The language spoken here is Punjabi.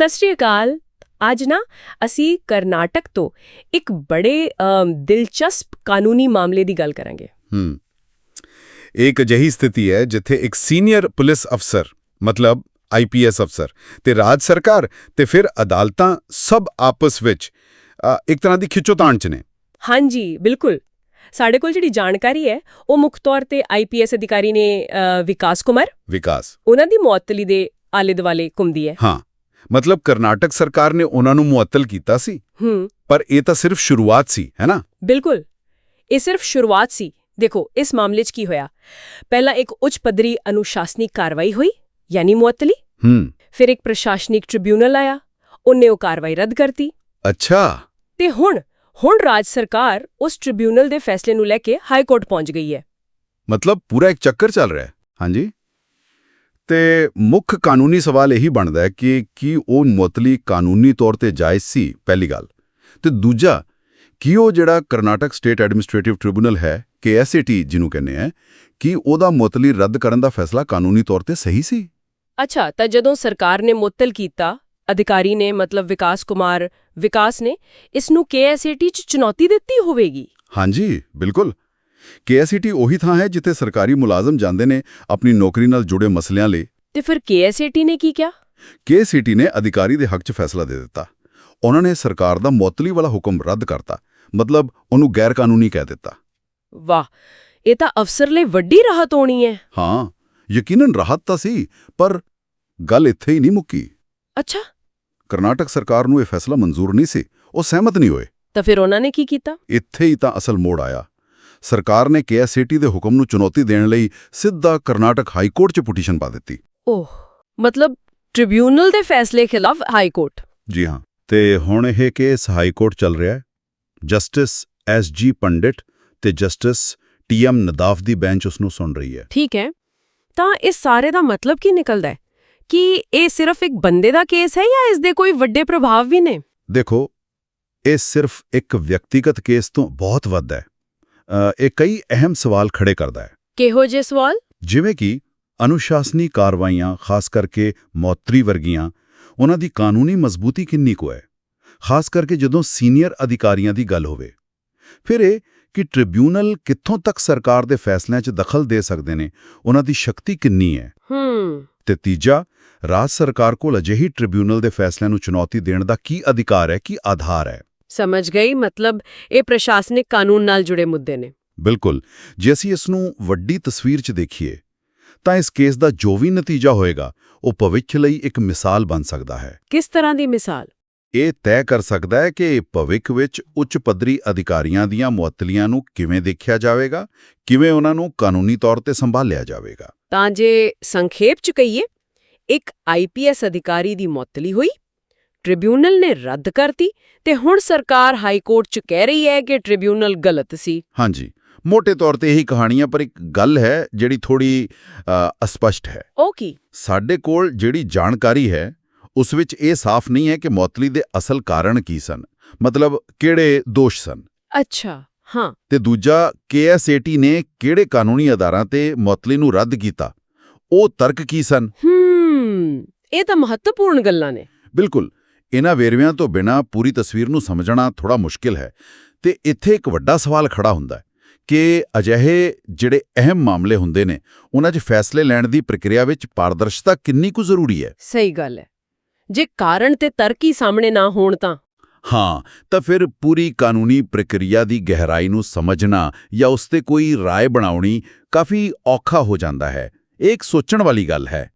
ਸਤਿ ਸ਼੍ਰੀ ਅਕਾਲ। ਅੱਜ ਨਾ ਅਸੀਂ ਕਰਨਾਟਕ ਤੋਂ ਇੱਕ ਬੜੇ ਦਿਲਚਸਪ ਕਾਨੂੰਨੀ ਮਾਮਲੇ ਦੀ ਗੱਲ ਕਰਾਂਗੇ। ਹੂੰ। ਇੱਕ ਅਜਿਹੀ ਸਥਿਤੀ ਹੈ ਜਿੱਥੇ ਇੱਕ ਸੀਨੀਅਰ ਪੁਲਿਸ ਅਫਸਰ ਮਤਲਬ ਆਈਪੀਐਸ ਅਫਸਰ ਤੇ ਰਾਜ ਸਰਕਾਰ ਤੇ ਫਿਰ ਅਦਾਲਤਾਂ ਸਭ ਆਪਸ ਵਿੱਚ ਇੱਕ ਤਰ੍ਹਾਂ ਦੀ ਖਿੱਚੋਤਾਣ ਚ ਨੇ। ਹਾਂਜੀ ਬਿਲਕੁਲ। ਸਾਡੇ ਕੋਲ ਜਿਹੜੀ ਜਾਣਕਾਰੀ ਹੈ ਉਹ ਮੁੱਖ ਤੌਰ ਤੇ ਆਈਪੀਐਸ ਅਧਿਕਾਰੀ ਨੇ ਵਿਕਾਸ ਕੁਮਾਰ। ਵਿਕਾਸ। ਉਹਨਾਂ ਦੀ ਮੁਅੱਤਲੀ ਦੇ ਆਲੇ ਦੁਆਲੇ ਘੁੰਮਦੀ ਹੈ। ਹਾਂ। ਮਤਲਬ ਕਰਨਾਟਕ ਸਰਕਾਰ ਨੇ ਉਹਨਾਂ ਨੂੰ ਮੁਅੱਤਲ ਕੀਤਾ ਸੀ। ਹੂੰ। ਪਰ ਇਹ ਤਾਂ ਸਿਰਫ ਸ਼ੁਰੂਆਤ ਸੀ ਹੈ ਨਾ? ਬਿਲਕੁਲ। ਇਹ ਸਿਰਫ ਸ਼ੁਰੂਆਤ ਸੀ। ਦੇਖੋ ਇਸ ਮਾਮਲੇ 'ਚ ਕੀ ਹੋਇਆ? ਪਹਿਲਾਂ ਇੱਕ ਉੱਚ ਪੱਧਰੀ ਅਨੁਸ਼ਾਸਨਿਕ ਕਾਰਵਾਈ ਹੋਈ ਯਾਨੀ ਮੁਅੱਤਲੀ। ਹੂੰ। ਫਿਰ ਇੱਕ ਪ੍ਰਸ਼ਾਸਨਿਕ ਟ੍ਰਿਬਿਊਨਲ ਆਇਆ ਉਹਨੇ ਉਹ ਕਾਰਵਾਈ ਰੱਦ ਕਰਤੀ। ਅੱਛਾ। ਤੇ ਹੁਣ ਹੁਣ ਰਾਜ ਸਰਕਾਰ ਉਸ ਟ੍ਰਿਬਿਊਨਲ ਦੇ ਫੈਸਲੇ ਨੂੰ ਲੈ ਕੇ ਹਾਈ ਕੋਰਟ ਪਹੁੰਚ ਗਈ ਹੈ। ਮਤਲਬ ਪੂਰਾ ਇੱਕ ਚੱਕਰ ਚੱਲ ਰਿਹਾ ਹੈ। ਹਾਂਜੀ? ਤੇ ਮੁੱਖ ਕਾਨੂੰਨੀ ਸਵਾਲ ਇਹੀ ਬਣਦਾ ਹੈ ਕਿ ਕੀ ਉਹ ਮੁਅੱਤਲੀ ਕਾਨੂੰਨੀ ਤੌਰ ਤੇ ਜਾਇਜ਼ ਸੀ? ਪਹਿਲੀ ਗੱਲ। ਤੇ ਦੂਜਾ ਕੀ ਉਹ ਜਿਹੜਾ ਕਰਨਾਟਕ ਸਟੇਟ ਐਡਮਿਨਿਸਟ੍ਰੇਟਿਵ ਟ੍ਰਿਬਿਊਨਲ ਹੈ ਕੇਐਸਏਟੀ ਜਿਹਨੂੰ ਕਹਿੰਦੇ ਆ ਕੀ ਉਹਦਾ ਮੁਅੱਤਲੀ ਰੱਦ ਕਰਨ ਦਾ ਫੈਸਲਾ ਕਾਨੂੰਨੀ ਤੌਰ ਤੇ ਸਹੀ ਸੀ? ਅੱਛਾ ਤਾਂ ਜਦੋਂ ਸਰਕਾਰ ਨੇ ਮੁਅੱਤਲ ਕੀਤਾ ਅਧਿਕਾਰੀ ਨੇ ਮਤਲਬ ਵਿਕਾਸ ਕੁਮਾਰ ਵਿਕਾਸ ਨੇ ਇਸ ਨੂੰ ਕੇਐਸਏਟੀ 'ਚ ਚੁਣੌਤੀ ਦਿੱਤੀ ਹੋਵੇਗੀ? ਹਾਂਜੀ ਬਿਲਕੁਲ। ਕੇਐਸਏਟੀ ਉਹੀ ਥਾਂ ਹੈ ਜਿੱਥੇ ਸਰਕਾਰੀ ਮੁਲਾਜ਼ਮ ਜਾਂਦੇ ਨੇ ਆਪਣੀ ਨੌਕਰੀ ਨਾਲ ਜੁੜੇ ਮਸਲਿਆਂ ਲਈ। ਤੇ ਫਿਰ ਕੇਐਸਏਟੀ ਨੇ ਕੀ ਕਿਹਾ? ਕੇਸੀਟੀ ਨੇ ਅਧਿਕਾਰੀ ਦੇ ਹੱਕ 'ਚ ਫੈਸਲਾ ਦੇ ਦਿੱਤਾ। ਉਹਨਾਂ ਨੇ ਸਰਕਾਰ ਦਾ ਮੁਅੱਤਲੀ ਵਾਲਾ ਹੁਕਮ ਰੱਦ ਕਰਤਾ। ਮਤਲਬ ਉਹਨੂੰ ਗੈਰ ਕਾਨੂੰਨੀ ਕਹਿ ਦਿੱਤਾ। ਵਾਹ ਇਹ ਤਾਂ ਅਫਸਰ ਲਈ ਵੱਡੀ ਰਾਹਤ ਹੋਣੀ ਹੈ। ਹਾਂ ਯਕੀਨਨ ਰਾਹਤ ਤਾਂ ਸੀ ਪਰ ਗੱਲ ਇੱਥੇ ਹੀ ਨਹੀਂ ਮੁੱਕੀ। ਅੱਛਾ। ਕਰਨਾਟਕ ਸਰਕਾਰ ਨੂੰ ਇਹ ਫੈਸਲਾ ਮਨਜ਼ੂਰ ਨਹੀਂ ਸੀ। ਉਹ ਸਹਿਮਤ ਨਹੀਂ ਹੋਏ। ਤਾਂ ਫਿਰ ਉਹਨਾਂ ਨੇ ਕੀ ਕੀਤਾ? ਇੱਥੇ ਹੀ ਤਾਂ ਅਸਲ ਮੋੜ ਆਇਆ। ਸਰਕਾਰ ਨੇ ਕੇਐਸਏਟੀ ਦੇ ਹੁਕਮ ਨੂੰ ਚੁਣੌਤੀ ਦੇਣ ਲਈ ਸਿੱਧਾ ਕਰਨਾਟਕ ਹਾਈ ਕੋਰਟ 'ਚ ਪਟੀਸ਼ਨ ਪਾ ਦਿੱਤੀ। ਓਹ ਮਤਲਬ ਟ੍ਰਿਬਿਊਨਲ ਦੇ ਫੈਸਲੇ ਖਿਲਾਫ ਹਾਈ ਕੋਰਟ ਜੀ ਹਾਂ ਤੇ ਹੁਣ ਇਹ ਕੇਸ ਹਾਈ ਕੋਰਟ ਚੱਲ ਰਿਹਾ ਹੈ। ਜਸਟਿਸ ਐਸ ਜੀ ਪੰਡਿਤ ਤੇ ਜਸਟਿਸ ਟੀ ਐਮ ਨਦਾਫ ਦੀ ਬੈਂਚ ਉਸ ਨੂੰ ਸੁਣ ਰਹੀ ਹੈ। ਠੀਕ ਹੈ ਤਾਂ ਇਸ ਸਾਰੇ ਦਾ ਮਤਲਬ ਕੀ ਨਿਕਲਦਾ ਹੈ? ਕਿ ਇਹ ਸਿਰਫ ਇੱਕ ਬੰਦੇ ਦਾ ਕੇਸ ਹੈ ਜਾਂ ਇਸ ਦੇ ਕੋਈ ਵੱਡੇ ਪ੍ਰਭਾਵ ਵੀ ਨੇ? ਦੇਖੋ ਇਹ ਸਿਰਫ ਇੱਕ ਵਿਅਕਤੀਗਤ ਕੇਸ ਤੋਂ ਬਹੁਤ ਵੱਧ ਹੈ। ਇਹ ਕਈ ਅਹਿਮ ਸਵਾਲ ਖੜੇ ਕਰਦਾ ਹੈ। ਕਿਹੋ ਜਿਹੇ ਸਵਾਲ? ਜਿਵੇਂ ਕਿ ਅਨੁਸ਼ਾਸਨੀ ਕਾਰਵਾਈਆਂ ਖਾਸ ਕਰਕੇ ਮੌਤਰੀ ਵਰਗੀਆਂ ਉਹਨਾਂ ਦੀ ਕਾਨੂੰਨੀ ਮਜ਼ਬੂਤੀ ਕਿੰਨੀ ਕੁ ਹੈ? ਖਾਸ ਕਰਕੇ ਜਦੋਂ ਸੀਨੀਅਰ ਅਧਿਕਾਰੀਆਂ ਦੀ ਗੱਲ ਹੋਵੇ। ਫਿਰ ਇਹ ਕਿ ਟ੍ਰਿਬਿਊਨਲ ਕਿੱਥੋਂ ਤੱਕ ਸਰਕਾਰ ਦੇ ਫੈਸਲਿਆਂ 'ਚ ਦਖਲ ਦੇ ਸਕਦੇ ਨੇ ਉਹਨਾਂ ਦੀ ਸ਼ਕਤੀ ਕਿੰਨੀ ਹੈ? ਹੂੰ। ਤੇ ਤੀਜਾ ਰਾਜ ਸਰਕਾਰ ਕੋਲ ਅਜਿਹੀ ਟ੍ਰਿਬਿਊਨਲ ਦੇ ਫੈਸਲਿਆਂ ਨੂੰ ਚੁਣੌਤੀ ਦੇਣ ਦਾ ਕੀ ਅਧਿਕਾਰ ਹੈ ਕੀ ਆਧਾਰ ਹੈ? ਸਮਝ ਗਈ ਮਤਲਬ ਇਹ ਪ੍ਰਸ਼ਾਸਨਿਕ ਕਾਨੂੰਨ ਨਾਲ ਜੁੜੇ ਮੁੱਦੇ ਨੇ। ਬਿਲਕੁਲ। ਜੇ ਅਸੀਂ ਇਸ ਨੂੰ ਵੱਡੀ ਤਸਵੀਰ 'ਚ ਦੇਖੀਏ ਤਾਂ ਇਸ ਕੇਸ ਦਾ ਜੋ ਵੀ ਨਤੀਜਾ ਹੋਏਗਾ ਉਹ ਭਵਿੱਖ ਲਈ ਇੱਕ ਮਿਸਾਲ ਬਣ ਸਕਦਾ ਹੈ। ਕਿਸ ਤਰ੍ਹਾਂ ਦੀ ਮਿਸਾਲ? ਇਹ ਤੈਅ ਕਰ ਸਕਦਾ ਹੈ ਕਿ ਭਵਿੱਖ ਵਿੱਚ ਉੱਚ ਪੱਧਰੀ ਅਧਿਕਾਰੀਆਂ ਦੀਆਂ ਮੁਅੱਤਲੀਆਂ ਨੂੰ ਕਿਵੇਂ ਦੇਖਿਆ ਜਾਵੇਗਾ ਕਿਵੇਂ ਉਹਨਾਂ ਨੂੰ ਕਾਨੂੰਨੀ ਤੌਰ ਤੇ ਸੰਭਾਲਿਆ ਜਾਵੇਗਾ। ਤਾਂ ਜੇ ਸੰਖੇਪ ਚ ਕਹੀਏ ਇੱਕ ਆਈਪੀਐਸ ਅਧਿਕਾਰੀ ਦੀ ਮੁਅੱਤਲੀ ਹੋਈ ਟ੍ਰਿਬਿਊਨਲ ਨੇ ਰੱਦ ਕਰਤੀ ਤੇ ਹੁਣ ਸਰਕਾਰ ਹਾਈ ਕੋਰਟ ਚ ਕਹਿ ਰਹੀ ਹੈ ਕਿ ਟ੍ਰਿਬਿਊਨਲ ਗਲਤ ਸੀ। ਹਾਂਜੀ ਮੋٹے ਤੌਰ ਤੇ ਇਹੀ ਕਹਾਣੀਆਂ ਪਰ ਇੱਕ ਗੱਲ ਹੈ ਜਿਹੜੀ ਥੋੜੀ ਅਸਪਸ਼ਟ ਹੈ। ਉਹ ਕੀ? ਸਾਡੇ ਕੋਲ ਜਿਹੜੀ ਜਾਣਕਾਰੀ ਹੈ ਉਸ ਵਿੱਚ ਇਹ ਸਾਫ਼ ਨਹੀਂ ਹੈ ਕਿ ਮੁਅੱਤਲੀ ਦੇ ਅਸਲ ਕਾਰਨ ਕੀ ਸਨ। ਮਤਲਬ ਕਿਹੜੇ ਦੋਸ਼ ਸਨ। ਅੱਛਾ ਹਾਂ। ਤੇ ਦੂਜਾ ਕੇਐਸਏਟੀ ਨੇ ਕਿਹੜੇ ਕਾਨੂੰਨੀ ਆਧਾਰਾਂ ਤੇ ਮੁਅੱਤਲੀ ਨੂੰ ਰੱਦ ਕੀਤਾ। ਉਹ ਤਰਕ ਕੀ ਸਨ? ਹੂੰ ਇਹ ਤਾਂ ਮਹੱਤਵਪੂਰਨ ਗੱਲਾਂ ਨੇ। ਬਿਲਕੁਲ ਇਹਨਾਂ ਵੇਰਵਿਆਂ ਤੋਂ ਬਿਨਾਂ ਪੂਰੀ ਤਸਵੀਰ ਨੂੰ ਸਮਝਣਾ ਥੋੜਾ ਮੁਸ਼ਕਿਲ ਹੈ ਤੇ ਇੱਥੇ ਇੱਕ ਵੱਡਾ ਸਵਾਲ ਖੜਾ ਹੁੰਦਾ ਹੈ ਕਿ ਅਜਿਹੇ ਜਿਹੜੇ ਅਹਿਮ ਮਾਮਲੇ ਹੁੰਦੇ ਨੇ ਉਹਨਾਂ 'ਚ ਫੈਸਲੇ ਲੈਣ ਦੀ ਪ੍ਰਕਿਰਿਆ ਵਿੱਚ ਪਾਰਦਰਸ਼ਤਾ ਕਿੰਨੀ ਕੁ ਜ਼ਰੂਰੀ ਹੈ ਸਹੀ ਗੱਲ ਹੈ ਜੇ ਕਾਰਨ ਤੇ ਤਰਕ ਹੀ ਸਾਹਮਣੇ ਨਾ ਹੋਣ ਤਾਂ ਹਾਂ ਤਾਂ ਫਿਰ ਪੂਰੀ ਕਾਨੂੰਨੀ ਪ੍ਰਕਿਰਿਆ ਦੀ ਗਹਿਰਾਈ ਨੂੰ ਸਮਝਣਾ ਜਾਂ ਉਸ ਤੇ ਕੋਈ رائے ਬਣਾਉਣੀ ਕਾਫੀ ਔਖਾ ਹੋ ਜਾਂਦਾ ਹੈ ਇਹ ਇੱਕ ਸੋਚਣ ਵਾਲੀ ਗੱਲ ਹੈ